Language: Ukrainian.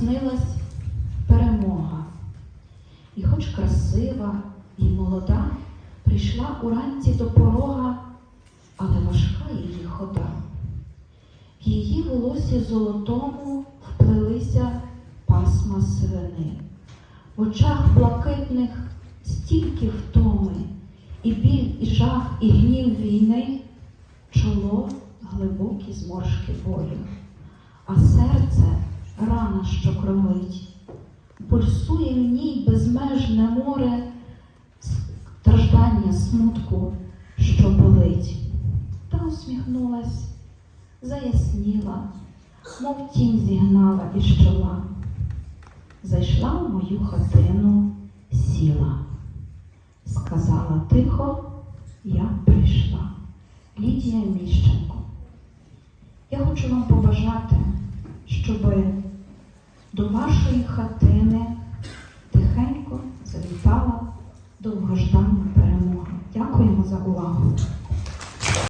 снилась перемога. І хоч красива і молода, прийшла уранці до порога, але важка її хода. В її волосі золотому вплелися пасма сивини. В очах блакитних стільки втоми, і біль, і жах, і гнів війни, чоло глибокі зморшки болю, рана, що кровить, пульсує в ній безмежне море страждання смутку, що болить. Та усміхнулась, заясніла, мов тінь зігнала із чола. Зайшла в мою хатину, сіла, сказала тихо, я прийшла. Лідія Міщенко. Я хочу вам побажати, щоб до вашої хатини тихенько завітала довгождана перемога. Дякуємо за увагу.